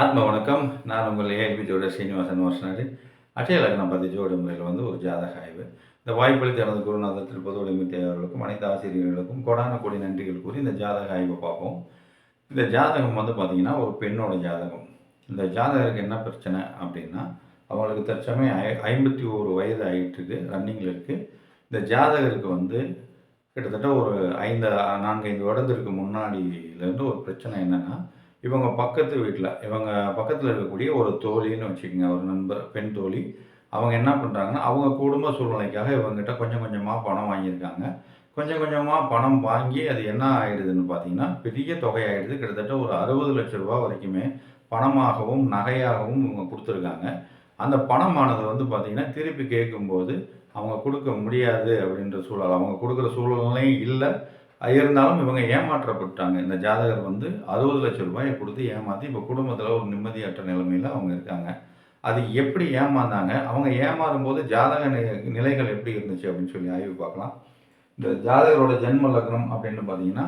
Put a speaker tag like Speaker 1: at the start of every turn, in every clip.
Speaker 1: ஆத்ம வணக்கம். நான் உங்கள் ஏஎல்பி ஜோட ஸ்ரீனிவாசன் வருஷனாரி அட்சய லக்னம் பற்றி ஜோடி முறையில் வந்து ஒரு ஜாதக ஆய்வு. இந்த வாய்ப்பளித்து எனது குருநாதர் திருப்பதி உடைமுத்தி அனைத்து ஆசிரியர்களுக்கும் கொடான கொடி நன்றிகள் கூறி இந்த ஜாதக ஆய்வை பார்ப்போம். இந்த ஜாதகம் வந்து பார்த்திங்கன்னா ஒரு பெண்ணோட ஜாதகம். இந்த ஜாதகருக்கு என்ன பிரச்சனை அப்படின்னா அவங்களுக்கு தற்சமயம் ஐ ஐம்பத்தி ஒரு வயது ஆகிட்டுருக்கு ரன்னிங்கில் இருக்குது இந்த ஜாதகருக்கு வந்து கிட்டத்தட்ட ஒரு ஐந்து நான்கு ஐந்து வருடத்திற்கு முன்னாடியிலேருந்து ஒரு பிரச்சனை என்னென்னா இவங்க பக்கத்து வீட்டில் இவங்க பக்கத்தில் இருக்கக்கூடிய ஒரு தோழின்னு வச்சுக்கோங்க ஒரு நண்பர் பெண் தோழி அவங்க என்ன பண்ணுறாங்கன்னா அவங்க குடும்ப சூழ்நிலைக்காக இவங்ககிட்ட கொஞ்சம் கொஞ்சமாக பணம் வாங்கியிருக்காங்க. கொஞ்சம் கொஞ்சமாக பணம் வாங்கி அது என்ன ஆகிடுதுன்னு பார்த்தீங்கன்னா பெரிய தொகையாகிடுது கிட்டத்தட்ட ஒரு அறுபது லட்ச ரூபா வரைக்குமே பணமாகவும் நகையாகவும் இவங்க கொடுத்துருக்காங்க. அந்த பணமானது வந்து பார்த்திங்கன்னா திருப்பி கேட்கும்போது அவங்க கொடுக்க முடியாது அப்படின்ற சூழல் அவங்க கொடுக்குற சூழல்லையும் இல்லை. இருந்தாலும் இவங்க ஏமாற்றப்பட்டாங்க இந்த ஜாதகர் வந்து அறுபது லட்சம் ரூபாயை கொடுத்து ஏமாற்றி இப்போ குடும்பத்தில் ஒரு நிம்மதியற்ற நிலைமையில் அவங்க இருக்காங்க. அது எப்படி ஏமாந்தாங்க? அவங்க ஏமாறும் போது ஜாதக நிலைகள் எப்படி இருந்துச்சு அப்படின்னு சொல்லி ஆய்வு பார்க்கலாம். இந்த ஜாதகரோட ஜென்ம லக்னம் அப்படின்னு பார்த்தீங்கன்னா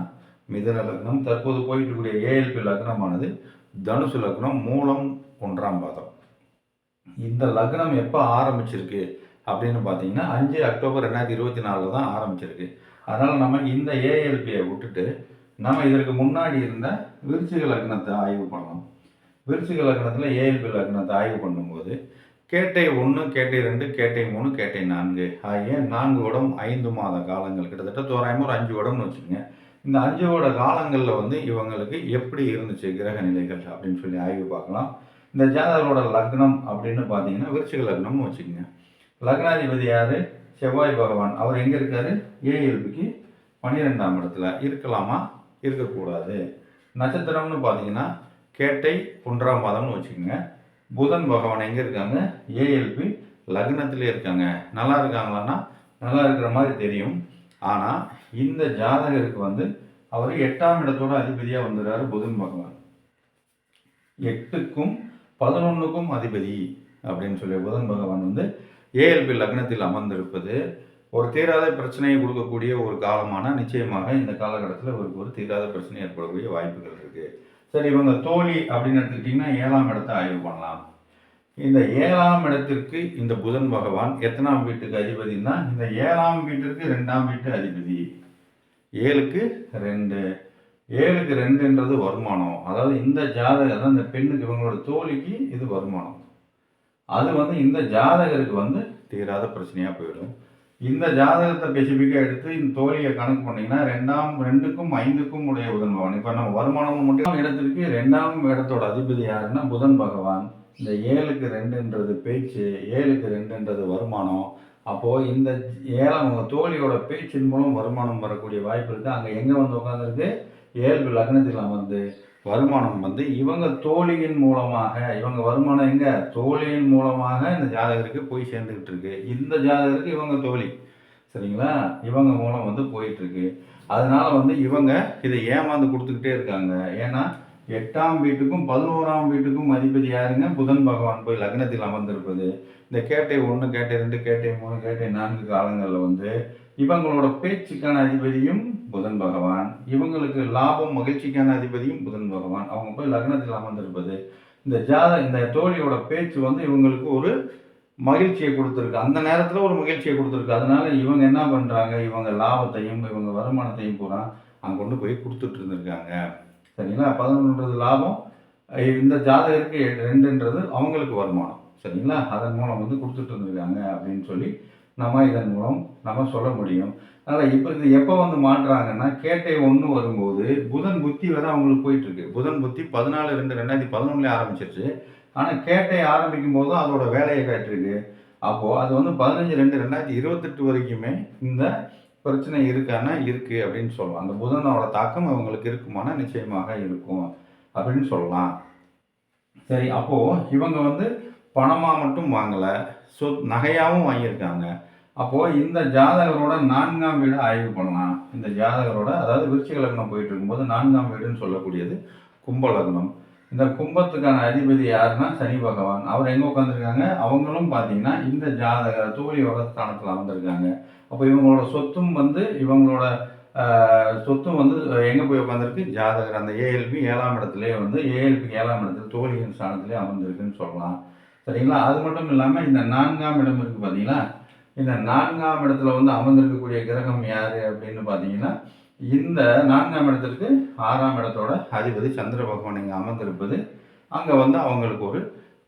Speaker 1: மிதன லக்னம் தற்போது போயிட்டு இருக்கக்கூடிய ஏஎல்பி லக்னமானது தனுசு லக்னம் மூலம் ஒன்றாம் பாதம். இந்த லக்னம் எப்போ ஆரம்பிச்சிருக்கு அப்படின்னு பார்த்தீங்கன்னா அஞ்சு அக்டோபர் ரெண்டாயிரத்தி இருபத்தி நாலில் தான் ஆரம்பிச்சிருக்கு. அதனால் நம்ம இந்த ஏஎல்பியை விட்டுட்டு நம்ம இதற்கு முன்னாடி இருந்த விருச்சிக லக்னத்தை ஆய்வு பண்ணலாம் விருச்சிக லக்னத்தில் ஏஎல்பி லக்னத்தை ஆய்வு பண்ணும்போது கேட்டை ஒன்று கேட்டை ரெண்டு கேட்டை மூணு கேட்டை நான்கு ஆகிய நான்கு வடம் ஐந்து மாத காலங்கள். கிட்டத்தட்ட தோராயமாக ஒரு அஞ்சு வடம்னு வச்சுக்கோங்க. இந்த அஞ்சு வட காலங்களில் வந்து இவங்களுக்கு எப்படி இருந்துச்சு கிரக நிலைகள் அப்படின்னு சொல்லி ஆய்வு பார்க்கலாம். இந்த ஜாதகரோட லக்னம் அப்படின்னு பார்த்தீங்கன்னா விருச்சிக லக்னம்னு வச்சுக்கோங்க. லக்னாதிபதி யார்? செவ்வாய் பகவான் அவர் எங்கே இருக்காரு? ஏஎல்பிக்கு பன்னிரெண்டாம் இடத்துல. இருக்கலாமா? இருக்கக்கூடாது. நட்சத்திரம்னு பார்த்தீங்கன்னா கேட்டை ஒன்றாம் பாதம்னு வச்சுக்கோங்க. புதன் பகவான் எங்கே இருக்காங்க? ஏஎல்பி லக்னத்திலே இருக்காங்க. நல்லா இருக்காங்களான்னா நல்லா இருக்கிற மாதிரி தெரியும். ஆனால் இந்த ஜாதகருக்கு வந்து அவர் எட்டாம் இடத்தோட அதிபதியாக வந்துடுறாரு புதன் பகவான். எட்டுக்கும் பதினொன்றுக்கும் அதிபதி அப்படின்னு சொல்லி புதன் பகவான் வந்து ஏஎல்பி லக்னத்தில் அமர்ந்திருப்பது ஒரு தீராத பிரச்சனையை கொடுக்கக்கூடிய ஒரு காலமான நிச்சயமாக இந்த காலகட்டத்தில் இவருக்கு ஒரு தீராத பிரச்சனை ஏற்படக்கூடிய வாய்ப்புகள் இருக்குது சரி இவங்க தோழி அப்படின்னு எடுத்துக்கிட்டிங்கன்னா ஏழாம் இடத்தை ஆய்வு பண்ணலாம். இந்த ஏழாம் இடத்திற்கு இந்த புதன் பகவான் எத்தனாம் வீட்டுக்கு அதிபதினா இந்த ஏழாம் வீட்டிற்கு ரெண்டாம் வீட்டு அதிபதி. ஏழுக்கு ரெண்டு. ஏழுக்கு ரெண்டுன்றது வருமானம். அதாவது இந்த ஜாதகம் தான் இந்த பெண்ணுக்கு இவங்களோட தோழிக்கு இது வருமானம். அது வந்து இந்த ஜாதகருக்கு வந்து தீராத பிரச்சனையாக போயிடும். இந்த ஜாதகத்தை ஸ்பெசிஃபிக்காக எடுத்து இந்த தோழியை கணக்கு பண்ணீங்கன்னா ரெண்டாம் ரெண்டுக்கும் ஐந்துக்கும் உடைய புதன் பகவான். இப்போ நம்ம வருமானம் மட்டும் இடத்திற்கு ரெண்டாம் இடத்தோட அதிபதி யாருன்னா புதன் பகவான். இந்த ஏழுக்கு ரெண்டுன்றது பேச்சு ஏழுக்கு ரெண்டுன்றது வருமானம். அப்போது இந்த ஏழாம் தோழியோட பேச்சின் மூலம் வருமானம் வரக்கூடிய வாய்ப்பு இருக்குது அங்கே எங்கே வந்து உட்காந்துருக்கு ஏழு லக்னத்தில் அமர்ந்து வருமானம் வந்து இவங்க தோழியின் மூலமாக இவங்க வருமானம் எங்க? தோழியின் மூலமாக இந்த ஜாதகருக்கு போய் சேர்ந்துக்கிட்டு இருக்கு. இந்த ஜாதகருக்கு இவங்க தோழி. சரிங்களா? இவங்க மூலம் வந்து போயிட்டு இருக்கு. அதனால வந்து இவங்க இதை ஏமாந்து கொடுத்துக்கிட்டே இருக்காங்க. ஏன்னா எட்டாம் வீட்டுக்கும் பதினோராம் வீட்டுக்கும் அதிபதி யாருங்க? புதன் பகவான் போய் லக்னத்தில் அமர்ந்திருப்பது. இந்த கேட்டை ஒன்று கேட்டை ரெண்டு கேட்டை மூணு கேட்டை நான்கு காலங்களில் வந்து இவங்களோட பேச்சுக்கான அதிபதியும் புதன் பகவான். இவங்களுக்கு லாபம் மகிழ்ச்சிக்கான அதிபதியும் புதன் பகவான். அவங்க போய் லக்னத்தில் அமர்ந்திருப்பது. இந்த ஜாத இந்த தோழியோட பேச்சு வந்து இவங்களுக்கு ஒரு மகிழ்ச்சியை கொடுத்துருக்கு. அந்த நேரத்தில் ஒரு மகிழ்ச்சியை கொடுத்துருக்கு. அதனால இவங்க என்ன பண்ணுறாங்க இவங்க லாபத்தையும் இவங்க வருமானத்தையும் பூரா அங்கே கொண்டு போய் கொடுத்துட்டு இருந்திருக்காங்க. சரிங்களா? பதினொன்றது லாபம். இந்த ஜாதகருக்கு ரெண்டுன்றது அவங்களுக்கு வருமானம். சரிங்களா? அதன் மூலம் வந்து கொடுத்துட்டு இருந்திருக்காங்க அப்படின்னு சொல்லி நம்ம இதன் மூலம் நம்ம சொல்ல முடியும். அதனால் இப்போ இது எப்போ வந்து மாட்டுறாங்கன்னா கேட்டை ஒன்று வரும்போது புதன் புத்தி வர அவங்களுக்கு போயிட்டுருக்கு. புதன் புத்தி பதினாலு ரெண்டு ரெண்டாயிரத்தி பதினொன்றுலேயே ஆரம்பிச்சிருச்சு. ஆனால் கேட்டை ஆரம்பிக்கும் போதும் அதோட வேலையை காட்டிருக்கு. அப்போது அது வந்து பதினஞ்சு ரெண்டு ரெண்டாயிரத்தி இருபத்தெட்டு வரைக்குமே இந்த பிரச்சனை இருக்கானா இருக்குது அப்படின்னு சொல்லலாம் அந்த புதனோட தாக்கம் அவங்களுக்கு இருக்குமானா நிச்சயமாக இருக்கும் அப்படின்னு சொல்லலாம். சரி அப்போது இவங்க வந்து பணமாக மட்டும் வாங்கலை. சொ நகையாகவும் வாங்கியிருக்காங்க. அப்போது இந்த ஜாதகரோட நான்காம் வீடு ஆய்வு பண்ணலாம். இந்த ஜாதகரோட அதாவது விருச்சிக லக்னம் போயிட்டு இருக்கும்போது நான்காம் வீடுன்னு சொல்லக்கூடியது கும்ப லக்னம். இந்த கும்பத்துக்கான அதிபதி யாருன்னா சனி பகவான். அவர் எங்கே உட்காந்துருக்காங்க அவங்களும் பார்த்தீங்கன்னா இந்த ஜாதக தோழியோட ஸ்தானத்தில் அமர்ந்திருக்காங்க. அப்போ இவங்களோட சொத்தும் வந்து இவங்களோட சொத்தும் வந்து எங்கே போய் உட்காந்துருக்கு ஜாதகர் அந்த ஏஎல்பி ஏழாம் இடத்துலேயே வந்து ஏஎல்பி ஏழாம் இடத்துல தோழியின் ஸ்தானத்திலே அமர்ந்திருக்குன்னு சொல்லலாம். சரிங்களா? அது மட்டும் இல்லாமல் இந்த நான்காம் இடம் இருக்குது பார்த்தீங்களா இந்த நான்காம் இடத்துல வந்து அமர்ந்திருக்கக்கூடிய கிரகம் யார் அப்படின்னு பார்த்தீங்கன்னா இந்த நான்காம் இடத்திற்கு ஆறாம் இடத்தோட அதிபதி சந்திர பகவான் இங்கே அமர்ந்திருப்பது. அங்கே வந்து அவங்களுக்கு ஒரு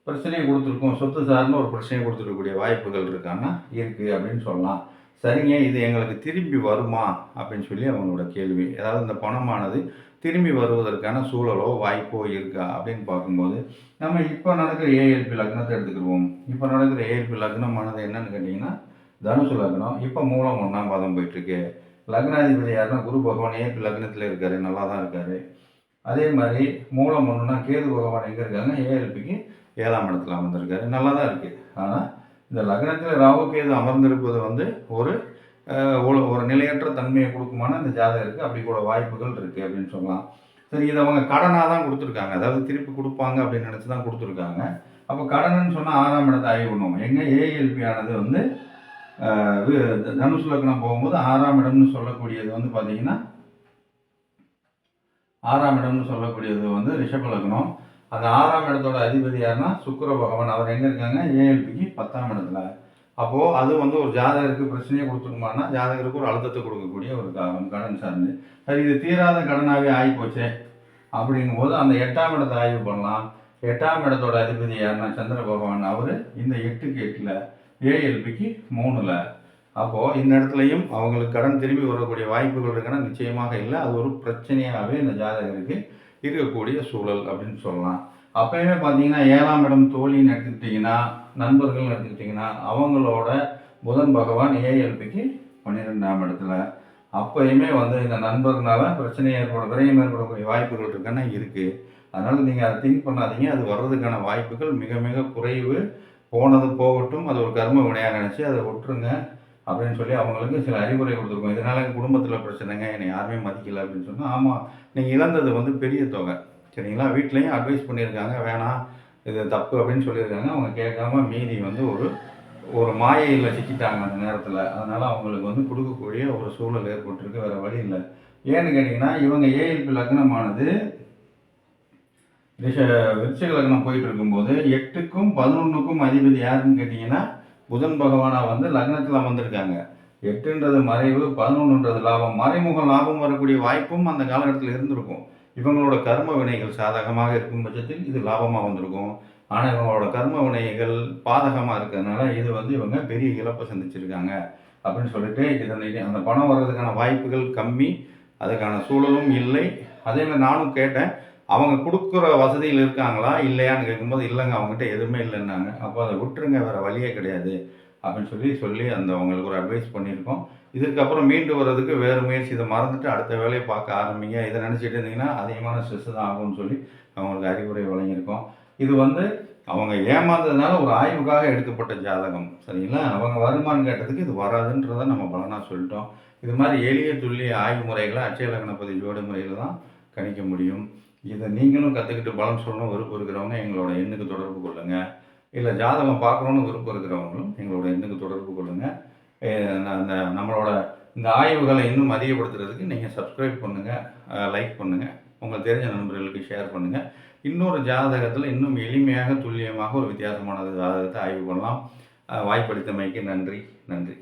Speaker 1: பிரச்சனையை கொடுத்துருக்கோம். சொத்து சார்ந்த ஒரு பிரச்சனையை கொடுத்துருக்கக்கூடிய வாய்ப்புகள் இருக்கான்னா இருக்குது அப்படின்னு சொல்லலாம். சரிங்க இது எங்களுக்கு திரும்பி வருமா? அப்படின்னு சொல்லி அவங்களோட கேள்வி. அதாவது இந்த பணமானது திரும்பி வருவதற்கான சூழலோ வாய்ப்போ இருக்கா? அப்படின்னு பார்க்கும்போது நம்ம இப்போ நடக்கிற ஏஎல்பி லக்னத்தை எடுத்துக்கிடுவோம். இப்போ நடக்கிற ஏஎல்பி லக்னமானது என்னன்னு கேட்டிங்கன்னா தனுசு லக்னம். இப்போ மூலம் ஒன்றாம் பாதம் போயிட்டுருக்கு. லக்னாதிபதி யாருன்னா குரு பகவான் ஏஎல்பி லக்னத்தில் இருக்கார் நல்லா தான் இருக்கார். அதே மாதிரி மூலம் ஒன்றுனா கேது பகவான் எங்கே இருக்காங்க ஏஎல்பிக்கு ஏழாம் இடத்துல அமர்ந்திருக்காரு. நல்லா தான் இருக்குது ஆனால் இந்த லக்னத்தில் ராகு அமர்ந்திருப்பது வந்து ஒரு ஒரு நிலையற்ற தன்மையை கொடுக்குமான இந்த ஜாதகருக்கு அப்படி கூட வாய்ப்புகள் இருக்குது அப்படின்னு சொல்லலாம். சரி இதை அவங்க கடனாக தான் கொடுத்துருக்காங்க. அதாவது திருப்பி கொடுப்பாங்க அப்படின்னு நினச்சி தான் கொடுத்துருக்காங்க. அப்போ கடனுன்னு சொன்னால் ஆறாம் இடத்தை ஆய்வு பண்ணுவோம். எங்கே ஏஎல்பி ஆனது வந்து அஹ், தனுசு லக்னம் போகும்போது ஆறாம் இடம்னு சொல்லக்கூடியது வந்து பார்த்தீங்கன்னா ஆறாம் இடம்னு சொல்லக்கூடியது வந்து ரிஷப லக்னம். அந்த ஆறாம் இடத்தோட அதிபதி யாருன்னா சுக்கர பகவான். அவர் எங்கே இருக்காங்க? ஏஎல்பிக்கு பத்தாம் இடத்துல. அப்போது அது வந்து ஒரு ஜாதகருக்கு பிரச்சனையை கொடுத்துருமான்னா ஜாதகருக்கு ஒரு அழுத்தத்தை கொடுக்கக்கூடிய ஒரு கடன் சார்ந்து. சரி இது தீராத கடனாகவே ஆகி போச்சே அப்படிங்கும்போது அந்த எட்டாம் இடத்தை ஆய்வு பண்ணலாம். எட்டாம் இடத்தோட அதிபதி யாருன்னா சந்திர பகவான். அவர் இந்த எட்டுக்கு எட்டில் ஏஎல்பிக்கு மூணில். அப்போது இந்த இடத்துலையும் அவங்களுக்கு கடன் திரும்பி வரக்கூடிய வாய்ப்புகள் இருக்குன்னா நிச்சயமாக இல்லை. அது ஒரு பிரச்சனையாகவே இந்த ஜாதகருக்கு இருக்கக்கூடிய சூழல் அப்படின்னு சொல்லலாம். அப்பயுமே பார்த்தீங்கன்னா ஏழாம் இடம் தோழின்னு எடுத்துக்கிட்டிங்கன்னா நண்பர்கள்னு எடுத்துக்கிட்டிங்கன்னா அவங்களோட புதன் பகவான் ஏஎல்பிக்கு பன்னிரெண்டாம் இடத்துல. அப்பயுமே வந்து இந்த நண்பர்னால பிரச்சனை ஏற்பட விரயம் ஏற்படக்கூடிய வாய்ப்புகள் இருக்குன்னா இருக்குது அதனால் நீங்கள் அதை திங்க் பண்ணாதீங்க. அது வர்றதுக்கான வாய்ப்புகள் மிக மிக குறைவு. போனது போகட்டும். அது ஒரு கர்ம வினையாக நினச்சி அதை விட்டுருங்க. அப்படின்னு சொல்லி அவங்களுக்கு சில அறிவுரை கொடுத்துருக்கோம். இதனால் எங்கள் குடும்பத்தில் பிரச்சனைங்க என்னை யாருமே மதிக்கல அப்படின்னு சொன்னால் ஆமாம் நீங்கள் இழந்தது வந்து பெரிய தொகை. சரிங்களா? வீட்லேயும் அட்வைஸ் பண்ணியிருக்காங்க வேணாம் இது தப்பு அப்படின்னு சொல்லியிருக்காங்க. அவங்க கேட்காம மீதி வந்து ஒரு ஒரு மாயையில் சிக்கிட்டாங்க அந்த நேரத்தில். அதனால் அவங்களுக்கு வந்து கொடுக்கக்கூடிய ஒரு சூழல் ஏற்பட்டிருக்கு வேறு வழி இல்லை. ஏன்னு கேட்டிங்கன்னா இவங்க ஏஎல்பி லக்னமானது ரிஷ விருட்சிக லக்னம் போயிட்டு இருக்கும்போது எட்டுக்கும் பதினொன்றுக்கும் அதிபதி யாருன்னு கேட்டிங்கன்னா புதன் பகவானாக வந்து லக்னத்தில் அமர்ந்திருக்காங்க. எட்டுன்றது மறைவு பதினொன்றுன்றது லாபம். மறைமுக லாபம் வரக்கூடிய வாய்ப்பும் அந்த காலகட்டத்தில் இருந்திருக்கும். இவங்களோட கர்ம வினைகள் சாதகமாக இருக்கும் பட்சத்தில் இது லாபமாக வந்திருக்கும். ஆனால் இவங்களோட கர்ம வினைகள் பாதகமாக இருக்கிறதுனால இது வந்து இவங்க பெரிய இழப்பை சந்திச்சிருக்காங்க. அப்படின்னு சொல்லிட்டு இதனை அந்த பணம் வர்றதுக்கான வாய்ப்புகள் கம்மி அதுக்கான சூழலும் இல்லை. அதே மாதிரி நானும் கேட்டேன். அவங்க கொடுக்குற வசதியில் இருக்காங்களா? இல்லையான்னு கேட்கும்போது இல்லைங்க அவங்ககிட்ட எதுவுமே இல்லைன்னாங்க. அப்போ அதை விட்டுருங்க வேறு வழியே கிடையாது அப்படின்னு சொல்லி சொல்லி அந்த அவங்களுக்கு ஒரு அட்வைஸ் பண்ணியிருக்கோம். இதுக்கப்புறம் மீண்டு வர்றதுக்கு வேறு முயற்சி. இதை மறந்துட்டு அடுத்த வேலையை பார்க்க ஆரம்பிங்க. இதை நினச்சிட்டு இருந்தீங்கன்னா அதிகமான ஸ்ட்ரெஸ் தான் ஆகும்னு சொல்லி அவங்களுக்கு அறிவுரை வழங்கியிருக்கோம். இது வந்து அவங்க ஏமாந்ததுனால ஒரு ஆய்வுக்காக எடுக்கப்பட்ட ஜாதகம். சரிங்களா? அவங்க வருமானம் கேட்டதுக்கு இது வராதுன்றதை நம்ம பலனாக சொல்லிட்டோம். இது மாதிரி எளிய துல்லிய ஆய்வு முறைகளை அச்சய லக்னப்பதி ஜோடி முறையில் தான் கணிக்க முடியும். இதை நீங்களும் கற்றுக்கிட்டு பலன் சொல்லணும் விருப்பம் இருக்கிறவங்க எங்களோட எண்ணுக்கு தொடர்பு கொள்ளுங்கள் இல்லை ஜாதகம் பார்க்கணுன்னு விருப்பம் இருக்கிறவங்களும் எங்களோட எண்ணுக்கு தொடர்பு கொள்ளுங்கள் அந்த நம்மளோட இந்த ஆய்வுகளை இன்னும் அதிகப்படுத்துறதுக்கு நீங்கள் சப்ஸ்கிரைப் பண்ணுங்கள் லைக் பண்ணுங்கள் உங்களுக்கு தெரிஞ்ச நண்பர்களுக்கு ஷேர் பண்ணுங்கள் இன்னொரு ஜாதகத்தில் இன்னும் எளிமையாக துல்லியமாக ஒரு வித்தியாசமான ஜாதகத்தை ஆய்வு பண்ணலாம். வாய்ப்பளித்தமைக்கு நன்றி நன்றி.